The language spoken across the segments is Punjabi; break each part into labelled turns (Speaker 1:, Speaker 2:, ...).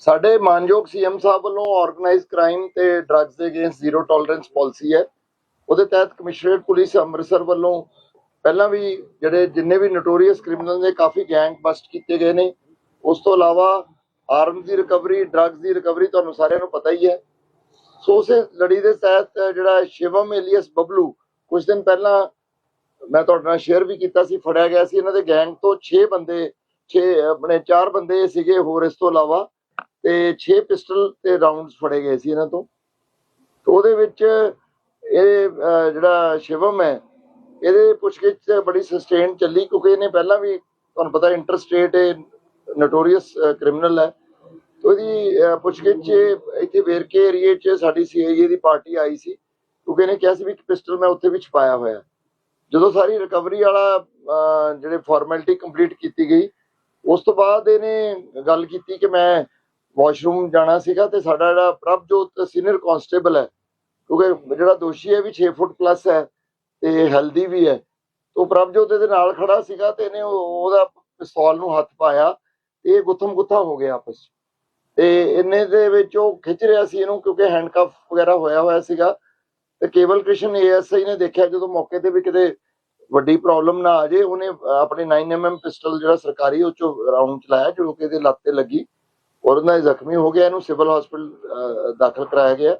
Speaker 1: ਸਾਡੇ ਮਾਨਯੋਗ ਸੀਐਮ ਸਾਹਿਬ ਵੱਲੋਂ ਆਰਗੇਨਾਈਜ਼ ਕ੍ਰਾਈਮ ਤੇ ਡਰੱਗਸ ਦੇ ਅਗੇਂਸਟ ਜ਼ੀਰੋ ਟੋਲਰੈਂਸ ਪਾਲਿਸੀ ਹੈ। ਉਹਦੇ ਤਹਿਤ ਕਮਿਸ਼ਨਰੇਟ ਪੁਲਿਸ ਅੰਮ੍ਰਿਤਸਰ ਵੱਲੋਂ ਪਹਿਲਾਂ ਵੀ ਜਿਹੜੇ ਜਿੰਨੇ ਵੀ ਨੋਟੋਰੀਅਸ ਕ੍ਰਿਮੀਨਲ ਨੇ, ਕਾਫੀ ਗੈਂਗ ਬਸਟ ਕੀਤੇ ਗਏ ਨੇ। ਉਸ ਤੋਂ ਇਲਾਵਾ ਆਰਮ ਦੀ ਰਿਕਵਰੀ ਡਰੱਗਸ ਦੀ ਰਿਕਵਰੀ ਤੁਹਾਨੂੰ ਸਾਰਿਆਂ ਨੂੰ ਪਤਾ ਹੀ ਹੈ। ਸੋ ਉਸੇ ਲੜੀ ਦੇ ਤਹਿਤ ਜਿਹੜਾ ਸ਼ਿਵਮ ਏਲੀਅਸ ਬਬਲੂ, ਕੁਝ ਦਿਨ ਪਹਿਲਾਂ ਮੈਂ ਤੁਹਾਡੇ ਨਾਲ ਸ਼ੇਅਰ ਵੀ ਕੀਤਾ ਸੀ, ਫੜਿਆ ਗਿਆ ਸੀ। ਇਹਨਾਂ ਦੇ ਗੈਂਗ ਤੋਂ 6 ਬੰਦੇ 6 ਆਪਣੇ 4 ਬੰਦੇ ਸੀਗੇ ਹੋਰ ਇਸ ਤੋਂ ਇਲਾਵਾ। ਤੇ 6 ਪਿਸਟਲ ਤੇ ਰਾਉਂਡਸ ਫੜੇ ਗਏ ਸੀ ਇਹਨਾਂ ਤੋਂ। ਤੇ ਉਹਦੇ ਵਿੱਚ ਇਹ ਜਿਹੜਾ ਸ਼ਿਵਮ ਹੈ, ਇਹਦੇ ਪੁੱਛਗਿੱਛ ਬੜੀ ਸਸਟੇਨ ਚੱਲੀ ਕਿਉਂਕਿ ਇਹਨੇ ਪਹਿਲਾਂ ਵੀ ਤੁਹਾਨੂੰ ਪਤਾ ਇੰਟਰਸਟੇਟ ਨੋਟੋਰੀਅਸ ਕ੍ਰਿਮੀਨਲ ਹੈ। ਉਹਦੀ ਪੁੱਛਗਿੱਛ ਇੱਥੇ ਵੇਰਕੇ ਏਰੀਏ 'ਚ ਸਾਡੀ ਸੀਆਈਏ ਦੀ ਪਾਰਟੀ ਆਈ ਸੀ ਕਿਉਂਕਿ ਇਹਨੇ ਕਿਹਾ ਸੀ ਵੀ ਪਿਸਟਲ ਮੈਂ ਉੱਥੇ ਵੀ ਛਪਾਇਆ ਹੋਇਆ ਜਦੋਂ ਸਾਰੀ ਰਿਕਵਰੀ ਵਾਲਾ ਜਿਹੜੇ ਫਾਰਮੈਲਿਟੀ ਕੰਪਲੀਟ ਕੀਤੀ ਗਈ, ਉਸ ਤੋਂ ਬਾਅਦ ਇਹਨੇ ਗੱਲ ਕੀਤੀ ਕਿ ਮੈਂ ਵਾਸ਼ਰੂਮ ਜਾਣਾ ਸੀਗਾ ਤੇ ਸਾਡਾ ਜਿਹੜਾ ਪ੍ਰਭਜੋਤ ਸੀਨੀਅਰ ਕਾਂਸਟੇਬਲ ਹੈ, ਕਿਉਂਕਿ ਜਿਹੜਾ ਦੋਸ਼ੀ ਹੈ ਵੀ 6 ਫੁੱਟ ਪਲੱਸ ਹੈ ਤੇ ਹੈਲਦੀ ਵੀ ਹੈ ਤੋਂ ਪ੍ਰਭਜੋਤ ਦੇ ਨਾਲ ਖੜਾ ਸੀਗਾ ਤੇ ਇਹਨੇ ਉਹ- ਉਹਦਾ ਪਿਸਤੌਲ ਨੂੰ ਹੱਥ ਪਾਇਆ ਤੇ ਇਹ ਗੁੱਥਮ ਗੁੱਥਾ ਹੋ ਗਿਆ ਆਪਸ ਤੇ ਇੰਨੇ ਦੇ ਵਿੱਚ ਉਹ ਖਿੱਚ ਰਿਹਾ ਸੀ ਇਹਨੂੰ ਕਿਉਂਕਿ ਹੈਂਡਕਫ ਵਗੈਰਾ ਹੋਇਆ ਹੋਇਆ ਸੀਗਾ। ਤੇ ਕੇਵਲ ਕ੍ਰਿਸ਼ਨ ਏਐਸਆਈ ਨੇ ਦੇਖਿਆ ਜਦੋਂ ਮੌਕੇ ਤੇ ਵੀ ਕਿਤੇ ਵੱਡੀ ਪ੍ਰੋਬਲਮ ਨਾ ਆ ਜੇ, ਉਹਨੇ ਆਪਣੇ 9mm ਪਿਸਟਲ ਜਿਹੜਾ ਸਰਕਾਰੀ, ਉਹ ਚੋਂ ਰਾਉਂਡ ਚਲਾਇਆ ਜੋ ਕਿ ਇਹਦੇ ਲੱਤ ਤੇ ਲੱਗੀ। ਉਹਦਾ ਇਹ ਜ਼ਖਮੀ ਹੋ ਗਿਆ, ਇਹਨੂੰ ਸਿਵਲ ਹਸਪੀਟਲ ਦਾਖਲ ਕਰਾਇਆ ਗਿਆ।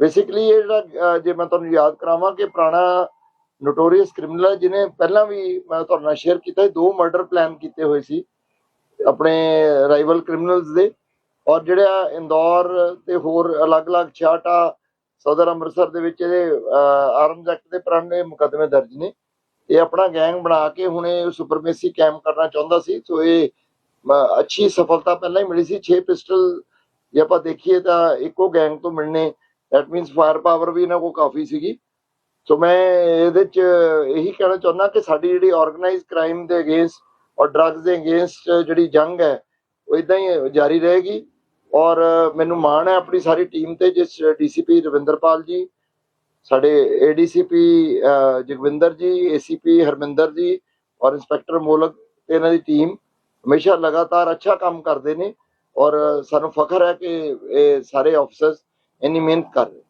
Speaker 1: ਬੇਸਿਕਲੀ ਇਹ ਜਿਹੜਾ ਜੇ ਮੈਂ ਤੁਹਾਨੂੰ ਯਾਦ ਕਰਾਵਾਂ ਕਿ ਪੁਰਾਣਾ ਨੋਟੋਰੀਅਸ ਕ੍ਰਿਮੀਨਲ ਜਿਹਨੇ ਪਹਿਲਾਂ ਵੀ ਮੈਂ ਤੁਹਾਡੇ ਨਾਲ ਸ਼ੇਅਰ ਕੀਤਾ ਦੋ ਮਰਡਰ ਪਲਾਨ ਕੀਤੇ ਹੋਏ ਸੀ ਆਪਣੇ ਰਾਈਵਲ ਕ੍ਰਿਮੀਨਲਸ ਦੇ। ਔਰ ਜਿਹੜਾ ਇੰਦੌਰ ਤੇ ਹੋਰ ਅਲੱਗ-ਅਲੱਗ ਛਾਟਾ ਸਦਰ ਅੰਮ੍ਰਿਤਸਰ ਦੇ ਵਿੱਚ ਇਹਦੇ ਆਰਮਸ ਐਕਟ ਦੇ ਪੁਰਾਣੇ ਮੁਕੱਦਮੇ ਦਰਜ ਨੇ। ਇਹ ਆਪਣਾ ਗੈਂਗ ਬਣਾ ਕੇ ਹੁਣ ਇਹ ਸੁਪਰਮੇਸੀ ਕੈਮ ਕਰਨਾ ਚਾਹੁੰਦਾ ਸੀ। ਸੋ ਇਹ ਅੱਛੀ ਸਫਲਤਾ ਪਹਿਲਾਂ ਹੀ ਮਿਲੀ ਸੀ 6 ਪਿਸਟਲ ਜੇ ਆਪਾਂ ਦੇਖੀਏ ਤਾਂ ਇੱਕੋ ਗੈਂਗ ਤੋਂ ਮਿਲਨੇ ਦੈਟ ਮੀਨਸ ਫਾਇਰ ਪਾਵਰ ਵੀ ਇਹਨਾਂ ਕੋਲ ਕਾਫੀ ਸੀਗੀ। ਸੋ ਮੈਂ ਇਹਦੇ ਚ ਇਹੀ ਕਹਿਣਾ ਚਾਹੁੰਦਾ ਕਿ ਸਾਡੀ ਜਿਹੜੀ ਆਰਗੇਨਾਈਜ਼ ਕ੍ਰਾਈਮ ਦੇ ਅਗੇਂਸਟ ਔਰ ਡਰੱਗਸ ਦੇ ਅਗੇਂਸਟ ਜਿਹੜੀ ਜੰਗ ਹੈ, ਉਹ ਇਦਾਂ ਹੀ ਜਾਰੀ ਰਹੇਗੀ। ਔਰ ਮੈਨੂੰ ਮਾਣ ਹੈ ਆਪਣੀ ਸਾਰੀ ਟੀਮ ਤੇ, ਜਿਸ ਡੀਸੀਪੀ ਰਵਿੰਦਰਪਾਲ ਜੀ, ਸਾਡੇ ਏਡੀਸੀਪੀ ਜਗਵਿੰਦਰ ਜੀ ਏਸੀਪੀ ਹਰਮਿੰਦਰ ਜੀ ਔਰ ਇੰਸਪੈਕਟਰ ਮੋਲਕ ਤੇ ਇਹਨਾਂ ਦੀ ਟੀਮ ਹਮੇਸ਼ਾ ਲਗਾਤਾਰ ਅੱਛਾ ਕੰਮ ਕਰਦੇ ਨੇ ਔਰ ਸਾਨੂੰ ਫਖਰ ਹੈ ਕਿ ਇਹ ਸਾਰੇ ਆਫੀਸਰਸ ਇੰਨੀ ਮਿਹਨਤ ਕਰ ਰਹੇ